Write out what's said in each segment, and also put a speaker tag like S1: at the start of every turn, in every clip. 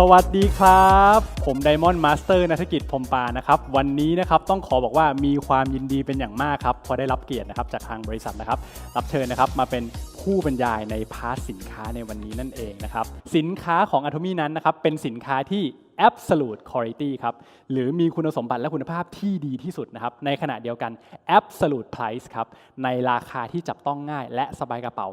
S1: สวัสดีครับ ผมไดมอนด์มาสเตอร์นัฐกิจพรมปานะครับ วันนี้นะครับต้องขอบอกว่ามีความยินดีเป็นอย่างมากครับ พอได้รับเกียรตินะครับจากทางบริษัทนะครับ รับเชิญนะครับมาเป็นผู้บรรยายในพาร์ทสินค้าในวันนี้นั่นเองนะครับ สินค้าของ Atomy นั้นนะครับ เป็นสินค้าที่ absolute quality ครับ หรือมีคุณสมบัติและคุณภาพที่ดีที่สุดนะครับ ในขณะเดียวกัน absolute price ครับ ในราคาที่จับต้องง่าย และสบายกระเป๋า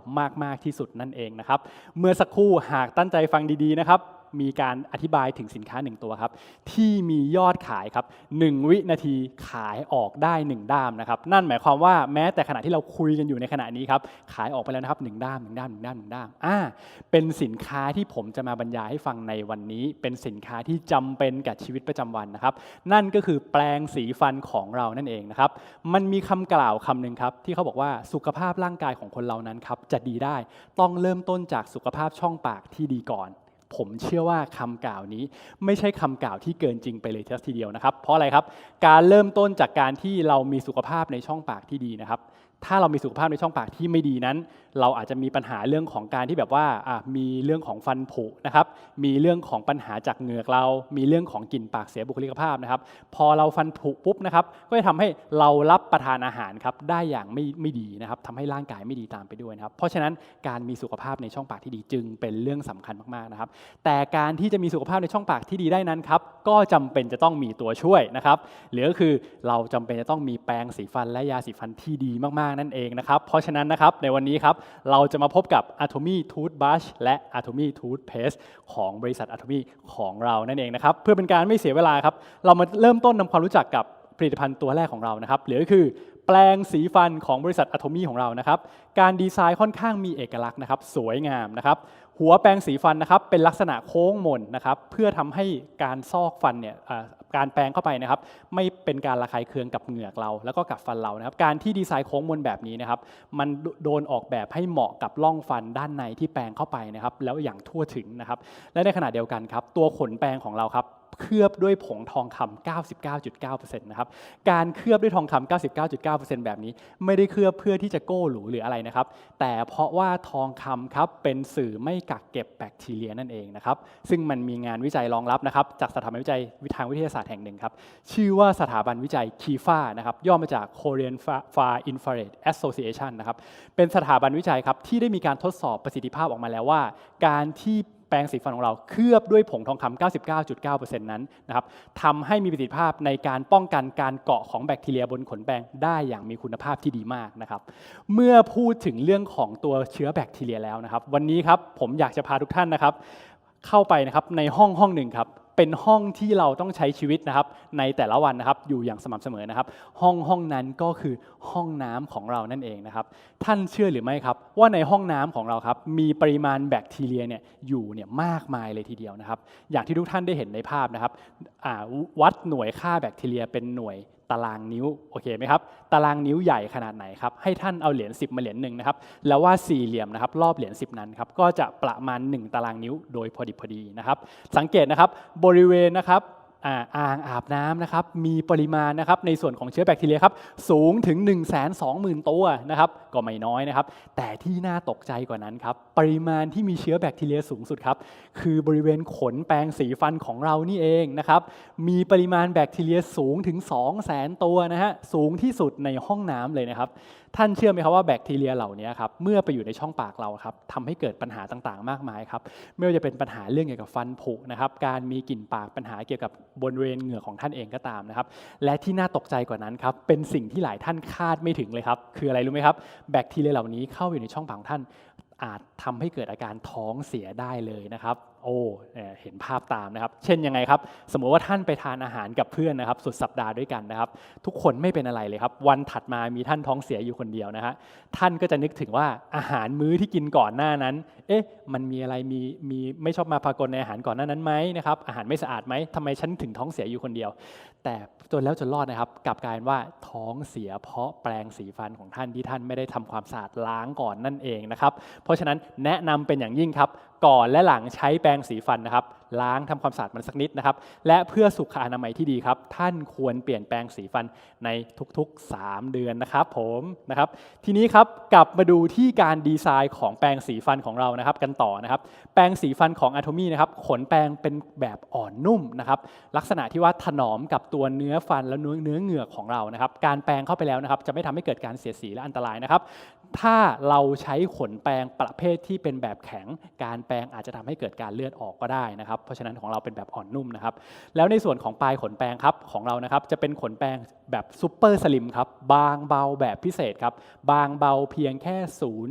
S1: มาก ๆ ที่สุดนั่นเองนะครับ เมื่อสักครู่หากตั้งใจฟังดี ๆ นะครับ มีการอธิบายถึงสินค้า 1 ตัวครับ ที่มียอดขายครับ 1 วินาทีขายออกได้ 1 ด้ามนะครับ นั่นหมายความว่าแม้แต่ขณะที่เราคุยกันอยู่ในขณะนี้ครับ ขายออกไปแล้วนะครับ1ด้าม1ด้าม1ด้าม1ด้ามอ่าเป็นสินค้าที่ผมจะมาบรรยายให้ฟังในวันนี้ เป็นสินค้าที่จำเป็นกับชีวิตประจำวันนะครับ นั่นก็คือแปลงสีฟันของเรานั่นเองนะครับ มันมีคำกล่าวคำหนึ่งครับที่เขาบอกว่าสุขภาพร่างกายของคนเรานั้นครับจะดีได้ต้องเริ่มต้นจากสุขภาพช่องปากที่ดีก่อน ผมเชื่อว่าคำกล่าวนี้ไม่ใช่คำกล่าวที่เกินจริงไปเลยทีเดียวนะครับ เพราะอะไรครับการเริ่มต้นจากการที่เรามีสุขภาพในช่องปากที่ดีนะครับ ถ้าเรามีสุขภาพในช่องปากที่ไม่ดีนั้น เราอาจจะมีปัญหาเรื่องของการที่แบบว่ามีเรื่องของฟันผุนะครับ มีเรื่องของปัญหาจากเหงือกเรา มีเรื่องของกลิ่นปากเสียบุคลิกภาพนะครับ พอเราฟันผุปุ๊บนะครับก็จะทำให้เรารับประทานอาหารครับได้อย่างไม่ไม่ดีนะครับทำให้ร่างกายไม่ดีตามไปด้วยนะครับ เพราะฉะนั้นการมีสุขภาพในช่องปากที่ดีจึงเป็นเรื่องสำคัญมากๆนะครับ แต่การที่จะมีสุขภาพในช่องปากที่ดีได้นั้นครับก็จำเป็นจะต้องมีตัวช่วยนะครับหรือก็คือเราจำเป็นจะต้องมีแปรงสีฟันและยาสีฟันที่ดีมากๆนั่นเองนะครับ เพราะฉะนั้นนะครับในวันนี้ครับเราจะมาพบกับ Atomy Toothbrush และ Atomy Toothpaste ของบริษัท Atomy ของเรานั่นเองนะครับ เพื่อเป็นการไม่เสียเวลาครับ เรามาเริ่มต้นทำความรู้จักกับผลิตภัณฑ์ตัวแรกของเรานะครับหรือก็คือ แปลงสีฟันของบริษัท Atomy ของเรานะครับ การดีไซน์ค่อนข้างมีเอกลักษณ์นะครับ สวยงามนะครับ หัวแปรงสีฟันนะครับ เป็นลักษณะโค้งมนนะครับ เพื่อทำให้การซอกฟันเนี่ยการแปรงเข้าไปนะครับ ไม่เป็นการระคายเคืองกับเหงือกเรา แล้วก็กับฟันเรานะครับ การที่ดีไซน์โค้งมนแบบนี้นะครับ มันโดนออกแบบให้เหมาะกับร่องฟันด้านในที่แปรงเข้าไปนะครับ แล้วอย่างทั่วถึงนะครับ และในขณะเดียวกันครับ ตัวขนแปรงของเราครับ เคลือบด้วยผงทองคำ99.9%นะครับ การเคลือบด้วยทองคำ99.9%แบบนี้ ไม่ได้เคลือบเพื่อที่จะโก้หรูหรืออะไรนะครับ แต่เพราะว่าทองคำครับเป็นสื่อไม่กักเก็บแบคทีเรียนั่นเองนะครับ ซึ่งมันมีงานวิจัยรองรับนะครับจากสถาบันวิจัยทางวิทยาศาสตร์แห่งหนึ่งครับ ชื่อว่าสถาบันวิจัยคีฟานะครับ ย่อมาจาก Korean Far Infrared Association นะครับ เป็นสถาบันวิจัยครับที่ได้มีการทดสอบประสิทธิภาพออกมาแล้วว่า การที่ ปรงสีฟันของเราเคลือบด้วยผงทองคำ99.9%นั้นนะครับทำให้มีประสิทธิภาพในการป้องกันการเกาะของแบคทีเรียบนขนแปรงได้อย่างมีคุณภาพที่ดีมากนะครับ เมื่อพูดถึงเรื่องของตัวเชื้อแบคทีเรียแล้วนะครับ วันนี้ครับผมอยากจะพาทุกท่านนะครับ เข้าไปนะครับในห้องห้องหนึ่งครับเป็นห้องที่เราต้องใช้ชีวิตนะครับ ในแต่ละวันนะครับอยู่อย่างสม่ำเสมอนะครับ ห้องห้องนั้นก็คือห้องน้ำของเรานั่นเองนะครับ ท่านเชื่อหรือไม่ครับ ว่าในห้องน้ำของเราครับมีปริมาณแบคทีเรียเนี่ยอยู่เนี่ยมากมายเลยทีเดียวนะครับ อย่างที่ทุกท่านได้เห็นในภาพนะครับวัดหน่วยค่าแบคทีเรียเป็นหน่วย ตารางนิ้วโอเคไหมครับตารางนิ้วใหญ่ขนาดไหนครับให้ท่านเอาเหรียญ10 มาเหรียญหนึ่งนะครับแล้วว่าสี่เหลี่ยมนะครับรอบเหรียญ10 นั้นครับก็จะประมาณ 1 ตารางนิ้วโดยพอดีพอดีนะครับสังเกตนะครับบริเวณนะครับ อ่าอางอาบน้ำนะครับมีปริมาณนะครับในส่วนของเชื้อแบคทีเรียครับสูงถึง 1 2 0 0 0 0 ตัวนะครับก็ไม่น้อยนะครับ แต่ที่น่าตกใจกว่านั้นครับปริมาณที่มีเชื้อแบคทีเรียสูงสุดครับคือบริเวณขนแปรงสีฟันของเรานี่เองนะครับมีปริมาณแบคทีเรียสูงถึง 2 0 0 0 0 0 ตัวนะฮะสูงที่สุดในห้องน้ำเลยนะครับ ท่านเชื่อไหมครับว่าแบคทีเรียเหล่านี้ครับเมื่อไปอยู่ในช่องปากเราครับทำให้เกิดปัญหาต่างๆ มากมายครับไม่ว่าจะเป็นปัญหาเรื่องเกี่ยวกับฟันผุนะครับการมีกลิ่นปากปัญหาเกี่ยวกับบริเวณเหงือกของท่านเองก็ตามนะครับและที่น่าตกใจกว่านั้นครับเป็นสิ่งที่หลายท่านคาดไม่ถึงเลยครับคืออะไรรู้ไหมครับแบคทีเรียเหล่านี้เข้าอยู่ในช่องปากท่านอาจทำให้เกิดอาการท้องเสียได้เลยนะครับ โอ้เห็นภาพตามนะครับ เช่นยังไงครับ สมมุติว่าท่านไปทานอาหารกับเพื่อนนะครับ สุดสัปดาห์ด้วยกันนะครับ ทุกคนไม่เป็นอะไรเลยครับ วันถัดมามีท่านท้องเสียอยู่คนเดียวนะฮะท่านก็จะนึกถึงว่าอาหารมื้อที่กินก่อนหน้านั้น เอ๊ะ มันมีอะไรมีมีไม่ชอบมาพากลในอาหารก่อนหน้านั้นไหมนะครับ อาหารไม่สะอาดไหมทำไมฉันถึงท้องเสียอยู่คนเดียว แต่จนแล้วจนรอดนะครับ กลับกลายว่าท้องเสียเพราะแปรงสีฟันของท่านที่ท่านไม่ได้ทำความสะอาดล้างก่อนนั่นเองนะครับ เพราะฉะนั้นแนะนำเป็นอย่างยิ่งครับ ก่อนและหลังใช้แปรงสีฟันนะครับ ล้างทำความสะอาดมันสักนิดนะครับ และเพื่อสุขอนามัยที่ดีครับ ท่านควรเปลี่ยนแปลงสีฟันในทุกๆ 3 เดือนนะครับผมนะครับ ทีนี้ครับกลับมาดูที่การดีไซน์ของแปรงสีฟันของเรานะครับ กันต่อนะครับ แปรงสีฟันของ Atomy นะครับ ขนแปรงเป็นแบบอ่อนนุ่มนะครับ ลักษณะที่ว่าถนอมกับตัวเนื้อฟันและเนื้อเนื้อเหงือกของเรานะครับ การแปรงเข้าไปแล้วนะครับ จะไม่ทำให้เกิดการเสียสีและอันตรายนะครับถ้าเราใช้ขนแปรงประเภทที่เป็นแบบแข็ง การแปรงอาจจะทำให้เกิดการเลือดออกก็ได้นะครับเพราะฉะนั้นของเราเป็นแบบอ่อนนุ่มนะครับแล้วในส่วนของปลายขนแปรงครับของเรานะครับจะเป็นขนแปรงแบบซูเปอร์สลิมครับบางเบาแบบพิเศษครับบางเบาเพียงแค่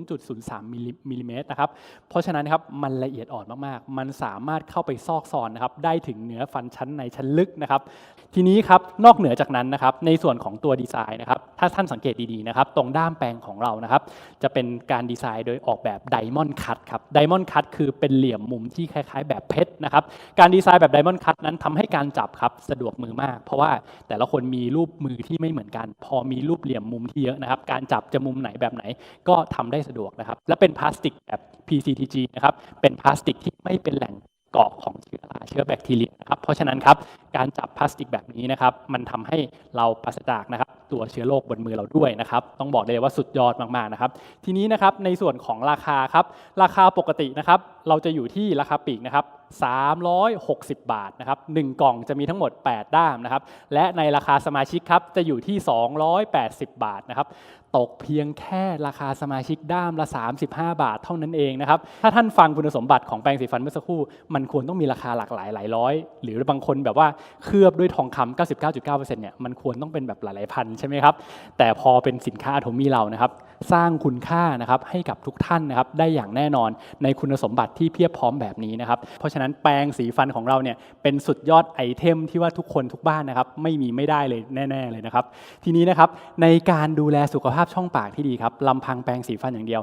S1: 0.03มิลลิเมตรนะครับเพราะฉะนั้นครับมันละเอียดอ่อนมากๆ มันสามารถเข้าไปซอกซอนนะครับได้ถึงเนื้อฟันชั้นในชั้นลึกนะครับทีนี้ครับนอกเหนือจากนั้นนะครับในส่วนของตัวดีไซน์นะครับถ้าท่านสังเกตดีๆนะครับตรงด้ามแปรงของเรานะครับจะเป็นการดีไซน์โดยออกแบบไดมอนด์คัตครับไดมอนด์คัตคือเป็นเหลี่ยมมุมที่คล้ายๆ แบบเพชรนะครับการดีไซน์แบบไดมอนด์คัตนั้นทำให้การจับครับสะดวกมือมาก เพราะว่าแต่ละคนมีรูปมือที่ไม่เหมือนกัน พอมีรูปเหลี่ยมมุมที่เยอะนะครับ การจับจะมุมไหนแบบไหนก็ทำได้สะดวกนะครับ และเป็นพลาสติกแบบ PCTG นะครับเป็นพลาสติกที่ไม่เป็นแหล่งเกาะของเชื้อราเชื้อแบคทีเรียนะครับ เพราะฉะนั้นครับการจับพลาสติกแบบนี้นะครับ มันทำให้เราปราศจากนะครับ ตัวเชื้อโรคบนมือเราด้วยนะครับ ต้องบอกเลยว่าสุดยอดมากๆนะครับ ทีนี้นะครับในส่วนของราคาครับ ราคาปกตินะครับ เราจะอยู่ที่ราคาปีกนะครับ 360 บาทนะครับ1กล่องจะมีทั้งหมด 8 ด้ามนะครับและในราคาสมาชิกครับจะอยู่ที่ 280 บาทนะครับตกเพียงแค่ราคาสมาชิกด้ามละ 35 บาทเท่านั้นเองนะครับ ถ้าท่านฟังคุณสมบัติของแปรงสีฟันเมื่อสักครู่ มันควรต้องมีราคาหลากหลายหลายร้อย หรือบางคนแบบว่าเคลือบด้วยทองคำ99.9%เนี่ย มันควรต้องเป็นแบบหลายๆพันใช่ไหมครับ แต่พอเป็นสินค้าอะโทมี่เรานะครับ สร้างคุณค่านะครับให้กับทุกท่านนะครับ ได้อย่างแน่นอนในคุณสมบัติที่เพียบพร้อมแบบนี้นะครับ เพราะฉะนั้นแปรงสีฟันของเราเนี่ยเป็นสุดยอดไอเทมที่ว่าทุกคนทุกบ้านนะครับไม่มีไม่ได้เลยแน่ ๆเลยนะครับ ทีนี้นะครับในการดูแลสุขภาพช่องปากที่ดีครับลำพังแปรงสีฟันอย่างเดียว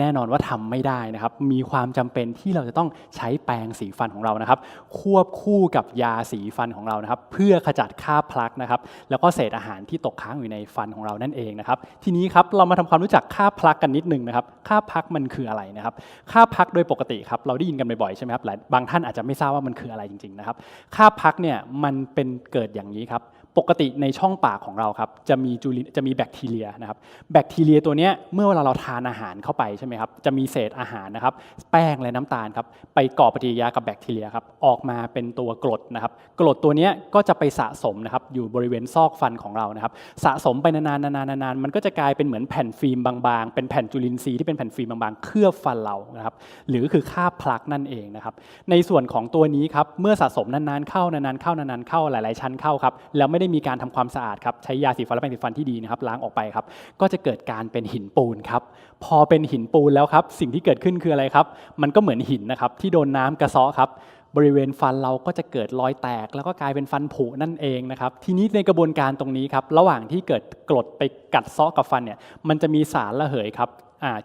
S1: แน่นอนว่าทำไม่ได้นะครับ มีความจำเป็นที่เราจะต้องใช้แปรงสีฟันของเรานะครับ ควบคู่กับยาสีฟันของเรานะครับ เพื่อขจัดคราบพลักนะครับ แล้วก็เศษอาหารที่ตกค้างอยู่ในฟันของเรานั่นเองนะครับ ทีนี้ครับเรามาทำความรู้จักคราบพลักกันนิดนึงนะครับคราบพลักมันคืออะไรนะครับคราบพลักโดยปกติครับเราได้ยินกันบ่อยๆใช่ไหมครับหลายบางท่านอาจจะไม่ทราบว่ามันคืออะไรจริงๆนะครับคราบพลักเนี่ยมันเป็นเกิดอย่างนี้ครับ ปกติในช่องปากของเราครับจะมีจูลินจะมีแบคทีเรียนะครับแบคทีเรียตัวเนี้ยเมื่อเวลาเราทานอาหารเข้าไปใช่ไหมครับจะมีเศษอาหารนะครับแป้งและน้ำตาลครับไปก่อปฏิกิริยากับแบคทีเรียครับออกมาเป็นตัวกรดนะครับกรดตัวเนี้ยก็จะไปสะสมนะครับอยู่บริเวณซอกฟันของเรานะครับสะสมไปนานๆนานๆนานๆมันก็จะกลายเป็นเหมือนแผ่นฟิล์มบางๆ เป็นแผ่นจุลินทรีย์ที่เป็นแผ่นฟิล์มบางๆ เคลือบฟันเรานะครับหรือคือคราพลักนั่นเองนะครับในส่วนของตัวนี้ครับเมื่อสะสมนานๆเข้านานๆเข้านานๆเข้าหลายๆชั้นเข้าครับแล้วไม่ได้ไมีการทำความสะอาดครับใช้ยาสีฟันและแปรงสีฟันที่ดีนะครับล้างออกไปครับก็จะเกิดการเป็นหินปูนครับพอเป็นหินปูนแล้วครับสิ่งที่เกิดขึ้นคืออะไรครับ มันก็เหมือนหินนะครับที่โดนน้ำกระเซาะครับบริเวณฟันเราก็จะเกิดรอยแตก แล้วก็กลายเป็นฟันผุนั่นเองนะครับ ทีนี้ในกระบวนการตรงนี้ครับ ระหว่างที่เกิดกรดไปกัดเซาะกับฟันเนี่ย มันจะมีสารระเหยครับ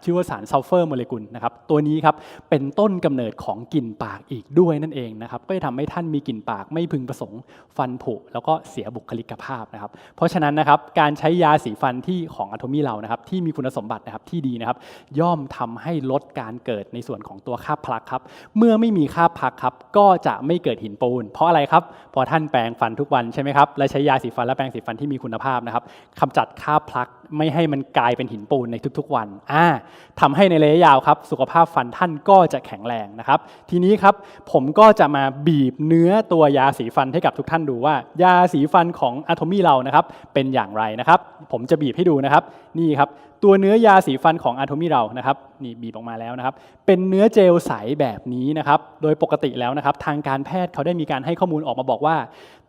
S1: ชื่อว่าสารซัลเฟอร์โมเลกุลนะครับตัวนี้ครับเป็นต้นกำเนิดของกลิ่นปากอีกด้วยนั่นเองนะครับก็จะทำให้ท่านมีกลิ่นปากไม่พึงประสงค์ฟันผุแล้วก็เสียบุคลิกภาพนะครับเพราะฉะนั้นนะครับการใช้ยาสีฟันที่ของอะโทมี่เรานะครับที่มีคุณสมบัตินะครับที่ดีนะครับย่อมทำให้ลดการเกิดในส่วนของตัวคาบพลักครับเมื่อไม่มีคาบพลักครับก็จะไม่เกิดหินปูน เพราะอะไรครับเพอท่านแปรงฟันทุกวันใช่ไหมครับและใช้ยาสีฟันและแปรงสีฟันที่มีคุณภาพนะครับกำจัดคาบพลัก ไม่ให้มันกลายเป็นหินปูนในทุกๆวันอ่าทำให้ในระยะยาวครับ สุขภาพฟันท่านก็จะแข็งแรงนะครับ ทีนี้ครับผมก็จะมาบีบเนื้อตัวยาสีฟันให้กับทุกท่านดูว่า ยาสีฟันของอะโทมี่เรานะครับเป็นอย่างไรนะครับ ผมจะบีบให้ดูนะครับนี่ครับตัวเนื้อยาสีฟันของอะโทมี่เรานะครับนี่บีบออกมาแล้วนะครับ เป็นเนื้อเจลใสแบบนี้นะครับ โดยปกติแล้วนะครับ ทางการแพทย์เขาได้มีการให้ข้อมูลออกมาบอกว่า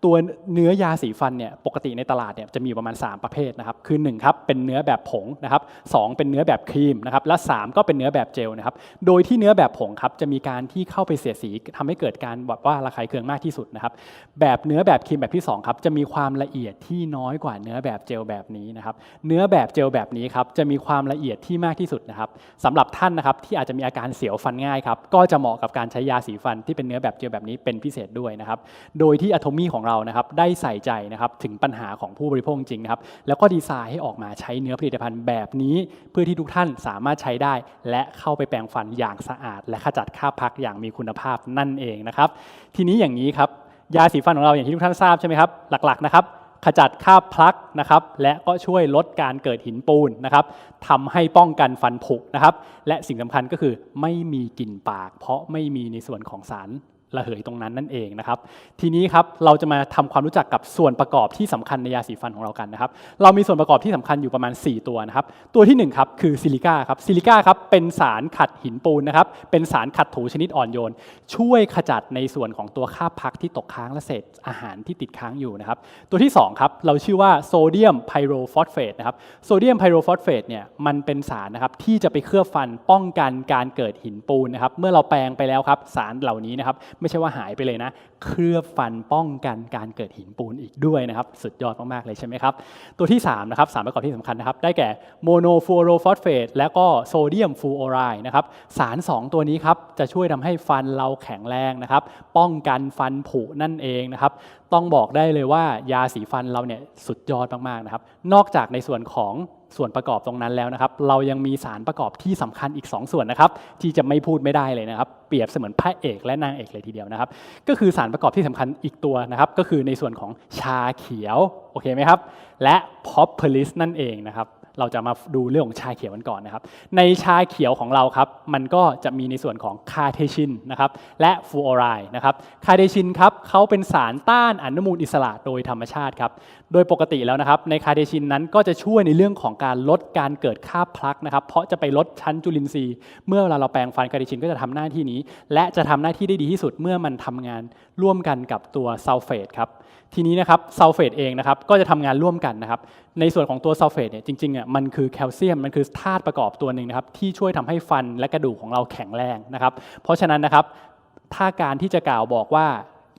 S1: ตัวเนื้อยาสีฟันเนี่ยปกติในตลาดเนี่ยจะมีประมาณ 3 ประเภทนะครับคือ1ครับเป็นเนื้อแบบผงนะครับสองเป็นเนื้อแบบครีมนะครับและ 3 ก็เป็นเนื้อแบบเจลนะครับโดยที่เนื้อแบบผงครับจะมีการที่เข้าไปเสียสีทำให้เกิดการแบบว่าระคายเคืองมากที่สุดนะครับแบบเนื้อแบบครีมแบบที่2ครับจะมีความละเอียดที่น้อยกว่าเนื้อแบบเจลแบบนี้นะครับเนื้อแบบเจลแบบนี้ครับจะมีความละเอียดที่มากที่สุดนะครับสำหรับท่านนะครับที่อาจจะมีอาการเสียวฟันง่ายครับก็จะเหมาะกับการใช้ยาสีฟันที่เป็นเนื้อแบบเจลแบบนี้เป็นพิเศษด้วยนะครับโดยที่อะโทมี่ของเราเรานะครับได้ใส่ใจนะครับถึงปัญหาของผู้บริโภคจริงนะครับแล้วก็ดีไซน์ให้ออกมาใช้เนื้อผลิตภัณฑ์แบบนี้ เพื่อที่ทุกท่านสามารถใช้ได้ และเข้าไปแปรงฟันอย่างสะอาด และขจัดคราบพักอย่างมีคุณภาพนั่นเองนะครับทีนี้อย่างนี้ครับยาสีฟันของเราอย่างที่ทุกท่านทราบใช่ไหมครับหลักๆนะครับขจัดคราบพลักนะครับและก็ช่วยลดการเกิดหินปูนนะครับทำให้ป้องกันฟันผุนะครับและสิ่งสำคัญก็คือไม่มีกลิ่นปาก เพราะไม่มีในส่วนของสาร ระเหยตรงนั้นนั่นเองนะครับ ทีนี้ครับเราจะมาทำความรู้จักกับส่วนประกอบที่สำคัญในยาสีฟันของเรากันนะครับ เรามีส่วนประกอบที่สำคัญอยู่ประมาณ 4 ตัวนะครับ ตัวที่1ครับคือซิลิก้าครับ ซิลิก้าครับเป็นสารขัดหินปูนนะครับ เป็นสารขัดถูชนิดอ่อนโยน ช่วยขจัดในส่วนของตัวคาบพักที่ตกค้างและเศษอาหารที่ติดค้างอยู่นะครับ ตัวที่2ครับเราชื่อว่าโซเดียมไพโรฟอสเฟตนะครับ โซเดียมไพโรฟอสเฟตเนี่ยมันเป็นสารนะครับที่จะไปเคลือบฟันป้องกันการเกิดหินปูนนะครับ เมื่อเราแปรงไปแล้วครับสารเหล่านี้นะครับไม่ใช่ว่าหายไปเลยนะ เคลือบฟันป้องกันการเกิดหินปูนอีกด้วยนะครับ สุดยอดมาก ๆ เลยใช่ไหมครับ ตัวที่ 3 นะครับสารประกอบที่สำคัญนะครับ ได้แก่โมโนฟูโรฟอสเฟตและก็โซเดียมฟูโอไรด์นะครับ สาร 2 ตัวนี้ครับ จะช่วยทำให้ฟันเราแข็งแรงนะครับ ป้องกันฟันผุนั่นเองนะครับ ต้องบอกได้เลยว่ายาสีฟันเราเนี่ยสุดยอดมาก ๆ นะครับ นอกจากในส่วนของ ส่วนประกอบตรงนั้นแล้วนะครับ เรายังมีสารประกอบที่สำคัญอีก 2 ส่วนนะครับ ที่จะไม่พูดไม่ได้เลยนะครับ เปรียบเสมือนพระเอกและนางเอกเลยทีเดียวนะครับ ก็คือสารประกอบที่สำคัญอีกตัวนะครับ ก็คือในส่วนของชาเขียวโอเคไหมครับ และพอปเพลิสนั่นเองนะครับ เราจะมาดูเรื่องของชาเขียวกันก่อนนะครับ ในชาเขียวของเราครับ มันก็จะมีในส่วนของคาเทชินนะครับ และฟูออไรด์นะครับ คาเทชินครับเขาเป็นสารต้านอนุมูลอิสระโดยธรรมชาติครับ โดยปกติแล้วนะครับ ในคาเทชินนั้นก็จะช่วยในเรื่องของการลดการเกิดคาบพลักนะครับ เพราะจะไปลดชั้นจุลินทรีย์ เมื่อเวลาเราแปรงฟันคาเทชินก็จะทำหน้าที่นี้ และจะทำหน้าที่ได้ดีที่สุดเมื่อมันทำงานร่วมกันกับตัวซัลเฟตครับ ทีนี้นะครับซัลเฟตเองนะครับก็จะทำงานร่วมกันนะครับ ในส่วนของตัวซัลเฟตเนี่ยจริงๆอะมันคือแคลเซียมมันคือธาตุประกอบตัวหนึ่งนะครับที่ช่วยทำให้ฟันและกระดูกของเราแข็งแรงนะครับ เพราะฉะนั้นนะครับถ้าการที่จะกล่าวบอกว่า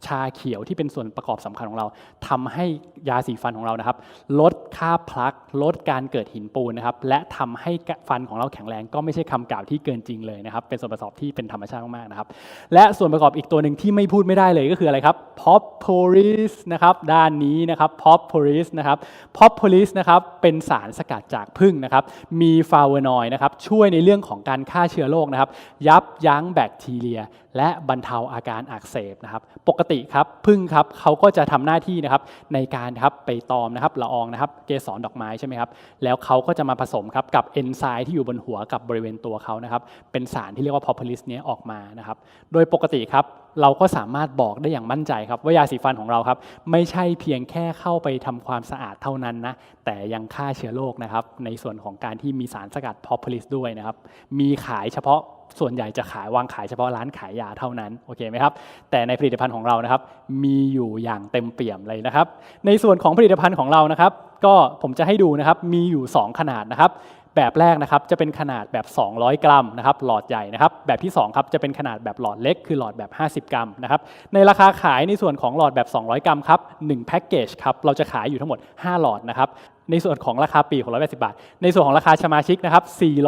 S1: ชาเขียวที่เป็นส่วนประกอบสำคัญของเราทำให้ยาสีฟันของเรานะครับ ลดค่าพลักลดการเกิดหินปูนนะครับ และทำให้ฟันของเราแข็งแรง ก็ไม่ใช่คำกล่าวที่เกินจริงเลยนะครับ เป็นส่วนประกอบที่เป็นธรรมชาติมากๆนะครับ และส่วนประกอบอีกตัวหนึ่งที่ไม่พูดไม่ได้เลยก็คืออะไรครับ Propolis นะครับด้านนี้นะครับ Propolis นะครับ Propolis นะครับเป็นสารสกัดจากผึ้งนะครับ มีฟลาโวนอยด์นะครับช่วยในเรื่องของการฆ่าเชื้อโรคนะครับ ยับยั้งแบคทีเรีย และบรรเทาอาการอักเสบนะครับ ปกติครับพึ่งครับเขาก็จะทำหน้าที่นะครับในการครับไปตอมนะครับละอองนะครับเกสรดอกไม้ใช่ไหมครับแล้วเขาก็จะมาผสมครับกับเอนไซม์ที่อยู่บนหัวกับบริเวณตัวเขานะครับเป็นสารที่เรียกว่าพอพลิสเนี้ยออกมานะครับโดยปกติครับ เราก็สามารถบอกได้อย่างมั่นใจครับ ว่ายาสีฟันของเราครับ ไม่ใช่เพียงแค่เข้าไปทำความสะอาดเท่านั้นนะแต่ยังฆ่าเชื้อโรคนะครับ ในส่วนของการที่มีสารสกัด propolis ด้วยนะครับ มีขายเฉพาะส่วนใหญ่จะขายวางขายเฉพาะร้านขายยาเท่านั้นโอเคไหมครับแต่ในผลิตภัณฑ์ของเรานะครับ มีอยู่อย่างเต็มเปี่ยมเลยนะครับ ในส่วนของผลิตภัณฑ์ของเรานะครับ ก็ผมจะให้ดูนะครับมีอยู่ 2 ขนาดนะครับ แบบแรกนะครับจะเป็นขนาดแบบ 200 กรัมนะครับหลอดใหญ่นะครับแบบที่2ครับจะเป็นขนาดแบบหลอดเล็กคือหลอดแบบ 50 กรัมนะครับในราคาขายในส่วนของหลอดแบบ 200 กรัมครับ1แพ็กเกจครับเราจะขายอยู่ทั้งหมด 5 หลอดนะครับในส่วนของราคาปีก680 บาท ในส่วนของราคาสมาชิกนะครับ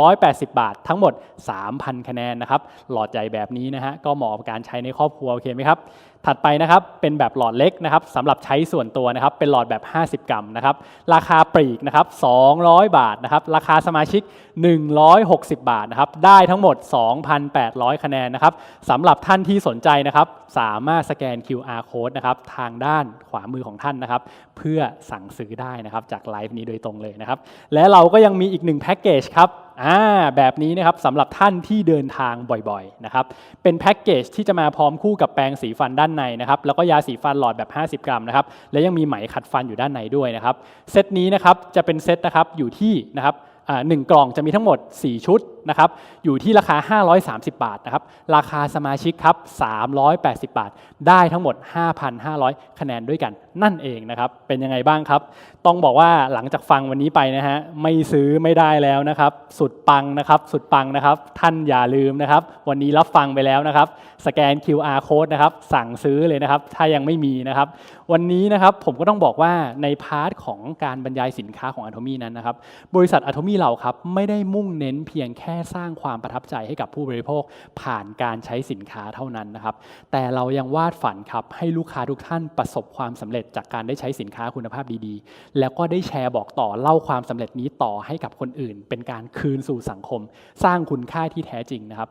S1: 480 บาท ทั้งหมด 3,000 คะแนนนะครับ หลอดใหญ่แบบนี้นะฮะ ก็เหมาะกับการใช้ในครอบครัว โอเคไหมครับ ถัดไปนะครับ เป็นแบบหลอดเล็กนะครับสำหรับใช้ส่วนตัวนะครับ เป็นหลอดแบบ 50 กรัมนะครับ ราคาปลีกนะครับ 200 บาทนะครับ ราคาสมาชิก 160 บาทนะครับ ได้ทั้งหมด 2,800 คะแนนนะครับสำหรับท่านที่สนใจนะครับ สามารถสแกน QR code นะครับ ทางด้านขวามือของท่านนะครับ เพื่อสั่งซื้อได้นะครับ จากไลฟ์นี้โดยตรงเลยนะครับ และเราก็ยังมีอีกหนึ่งแพ็กเกจครับอ่าแบบนี้นะครับสำหรับท่านที่เดินทางบ่อยๆนะครับเป็นแพ็กเกจที่จะมาพร้อมคู่กับแปรงสีฟันด้านในนะครับแล้วก็ยาสีฟันหลอดแบบ 50 กรัมนะครับและยังมีไหมขัดฟันอยู่ด้านในด้วยนะครับเซตนี้นะครับจะเป็นเซตนะครับอยู่ที่นะครับอ่าหนึ่งกล่องจะมีทั้งหมด 4 ชุด นะครับอยู่ที่ราคา 530 บาทนะครับราคาสมาชิกครับ 380 บาท ได้ทั้งหมด 5,500 คะแนนด้วยกันนั่นเองนะครับเป็นยังไงบ้างครับ ต้องบอกว่าหลังจากฟังวันนี้ไปนะฮะไม่ซื้อไม่ได้แล้วนะครับ สุดปังนะครับสุดปังนะครับ ท่านอย่าลืมนะครับ วันนี้รับฟังไปแล้วนะครับสแกน QR code นะครับสั่งซื้อเลยนะครับ ถ้ายังไม่มีนะครับ วันนี้นะครับผมก็ต้องบอกว่าในพาร์ทของการบรรยายสินค้าของ Atomy นั้นนะครับบริษัท Atomy เราครับไม่ได้มุ่งเน้นเพียงแค่สร้างความประทับใจให้กับผู้บริโภคผ่านการใช้สินค้าเท่านั้นนะครับ แต่เรายังวาดฝันครับให้ลูกค้าทุกท่านประสบความสำเร็จจากการได้ใช้สินค้าคุณภาพดีๆ แล้วก็ได้แชร์บอกต่อเล่าความสำเร็จนี้ต่อให้กับคนอื่น เป็นการคืนสู่สังคม สร้างคุณค่าที่แท้จริงนะครับ